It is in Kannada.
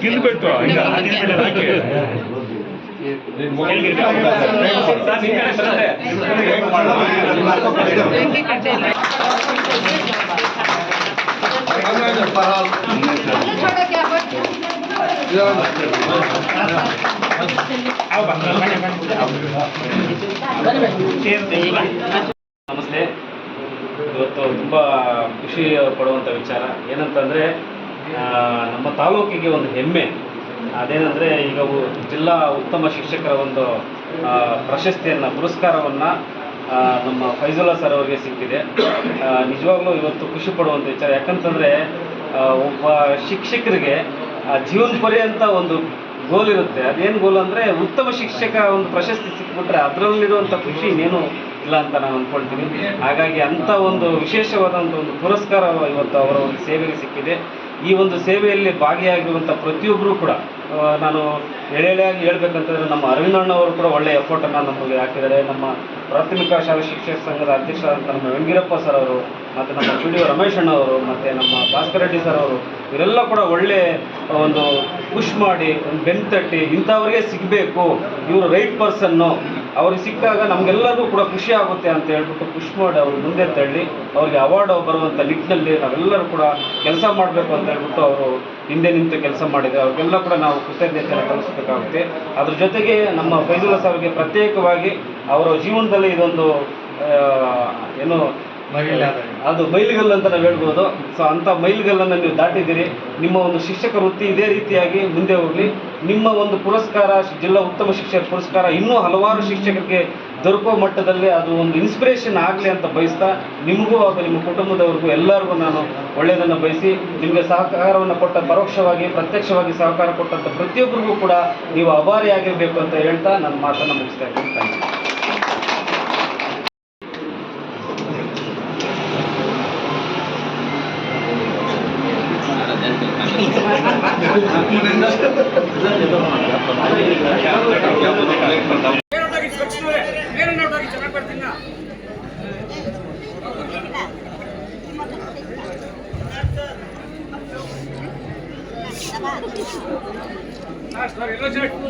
ಗಿಲ್ಬಿಟ್ಟು. ನಮಸ್ತೆ. ಇವತ್ತು ತುಂಬ ಖುಷಿ ಪಡುವಂಥ ವಿಚಾರ. ಏನಂತಂದರೆ ನಮ್ಮ ತಾಲೂಕಿಗೆ ಒಂದು ಹೆಮ್ಮೆ. ಅದೇನೆಂದರೆ ಈಗ ಜಿಲ್ಲಾ ಉತ್ತಮ ಶಿಕ್ಷಕರ ಒಂದು ಪ್ರಶಸ್ತಿಯನ್ನು, ಪುರಸ್ಕಾರವನ್ನು ನಮ್ಮ ಫೈಜುಲ್ಲಾ ಸರ್ ಅವರಿಗೆ ಸಿಕ್ಕಿದೆ. ನಿಜವಾಗ್ಲೂ ಇವತ್ತು ಖುಷಿ ಪಡುವಂಥ ವಿಚಾರ. ಯಾಕಂತಂದರೆ ಒಬ್ಬ ಶಿಕ್ಷಕರಿಗೆ ಜೀವನ ಪರ್ಯಂತ ಒಂದು ಗೋಲ್ ಇರುತ್ತೆ. ಅದೇನು ಗೋಲ್ ಅಂದರೆ, ಉತ್ತಮ ಶಿಕ್ಷಕ ಒಂದು ಪ್ರಶಸ್ತಿ ಸಿಕ್ಬಿಟ್ರೆ ಅದರಲ್ಲಿರುವಂಥ ಖುಷಿ ಇನ್ನೇನು ಇಲ್ಲ ಅಂತ ನಾನು ಅಂದ್ಕೊಳ್ತೀನಿ ಹಾಗಾಗಿ ಅಂಥ ಒಂದು ವಿಶೇಷವಾದಂಥ ಒಂದು ಪುರಸ್ಕಾರ ಇವತ್ತು ಅವರ ಒಂದು ಸೇವೆಗೆ ಸಿಕ್ಕಿದೆ. ಈ ಒಂದು ಸೇವೆಯಲ್ಲಿ ಭಾಗಿಯಾಗಿರುವಂಥ ಪ್ರತಿಯೊಬ್ಬರೂ ಕೂಡ ನಾನು ಎಳೆಯಾಗಿ ಹೇಳ್ಬೇಕಂತಂದ್ರೆ ನಮ್ಮ ಅರವಿಂದ ಅವರು ಕೂಡ ಒಳ್ಳೆಯ ಎಫರ್ಟನ್ನು ನಮಗೆ ಹಾಕಿದ್ದಾರೆ. ನಮ್ಮ ಪ್ರಾಥಮಿಕ ಶಾಲಾ ಶಿಕ್ಷಕ ಸಂಘದ ಅಧ್ಯಕ್ಷರಾದಂಥ ನಮ್ಮ ವೆಂಗಿರಪ್ಪ ಸರ್ ಅವರು, ಮತ್ತು ನಮ್ಮ ಪಿ ಡಿ ರಮೇಶ್ ಅಣ್ಣವರು ಮತ್ತು ನಮ್ಮ ಭಾಸ್ಕರ ರೆಡ್ಡಿ ಸರ್ ಅವರು, ಇವರೆಲ್ಲ ಕೂಡ ಒಳ್ಳೆ ಒಂದು ಪುಷ್ ಮಾಡಿ, ಒಂದು ಬೆನ್ ತಟ್ಟಿ ಇಂಥವ್ರಿಗೆ ಸಿಗಬೇಕು. ಇವರು ರೈಟ್ ಪರ್ಸನ್ನು ಅವ್ರಿಗೆ ಸಿಕ್ಕಾಗ ನಮಗೆಲ್ಲರಿಗೂ ಕೂಡ ಖುಷಿ ಆಗುತ್ತೆ ಅಂತ ಹೇಳ್ಬಿಟ್ಟು ಪುಷ್ ಮಾಡಿ ಅವ್ರು ಮುಂದೆ ತಳ್ಳಿ ಅವ್ರಿಗೆ ಅವಾರ್ಡ್ ಬರುವಂಥ ನಿಟ್ಟಿನಲ್ಲಿ ನಾವೆಲ್ಲರೂ ಕೂಡ ಕೆಲಸ ಮಾಡಬೇಕು ಅಂತ ಹೇಳ್ಬಿಟ್ಟು ಅವರು ಹಿಂದೆ ನಿಂತು ಕೆಲಸ ಮಾಡಿದ್ರು. ಅವ್ರಿಗೆಲ್ಲ ಕೂಡ ನಾವು ಕೃತಜ್ಞತೆಯನ್ನು ಕಲಿಸಬೇಕಾಗುತ್ತೆ ಅದ್ರ ಜೊತೆಗೆ ನಮ್ಮ ಫೈಜುಲ್ಲಾ ಸರ್ಗೆ ಪ್ರತ್ಯೇಕವಾಗಿ ಅವರ ಜೀವನದಲ್ಲಿ ಇದೊಂದು ಏನು ಅದು ಮೈಲಿಗಲ್ಲು ಅಂತ ನಾವು ಹೇಳ್ಬೋದು. ಸೊ ಅಂಥ ಮೈಲಿಗಲ್ಲನ್ನು ನೀವು ದಾಟಿದ್ದೀರಿ. ನಿಮ್ಮ ಒಂದು ಶಿಕ್ಷಕ ವೃತ್ತಿ ಇದೇ ರೀತಿಯಾಗಿ ಮುಂದೆ ಹೋಗಲಿ. ನಿಮ್ಮ ಒಂದು ಪುರಸ್ಕಾರ, ಜಿಲ್ಲಾ ಉತ್ತಮ ಶಿಕ್ಷಕ ಪುರಸ್ಕಾರ ಇನ್ನೂ ಹಲವಾರು ಶಿಕ್ಷಕರಿಗೆ ದೊರಕುವ ಮಟ್ಟದಲ್ಲಿ ಅದು ಒಂದು ಇನ್ಸ್ಪಿರೇಷನ್ ಆಗಲಿ ಅಂತ ಬಯಸ್ತಾ, ನಿಮಗೂ ಹಾಗೂ ನಿಮ್ಮ ಕುಟುಂಬದವ್ರಿಗೂ ಎಲ್ಲರಿಗೂ ನಾನು ಒಳ್ಳೆಯದನ್ನು ಬಯಸಿ, ನಿಮಗೆ ಸಹಕಾರವನ್ನು ಕೊಟ್ಟ, ಪರೋಕ್ಷವಾಗಿ, ಪ್ರತ್ಯಕ್ಷವಾಗಿ ಸಹಕಾರ ಕೊಟ್ಟಂಥ ಪ್ರತಿಯೊಬ್ಬರಿಗೂ ಕೂಡ ನೀವು ಅಭಾರಿಯಾಗಿರಬೇಕು ಅಂತ ಹೇಳ್ತಾ, ನನ್ನ ಮಾತನ್ನು ಮುಗಿಸ್ತಾ ಇದ್ದೀನಿ. ಥ್ಯಾಂಕ್ ಯು ಎಲ್ಲ ಚೆನ್ನಾಗಿ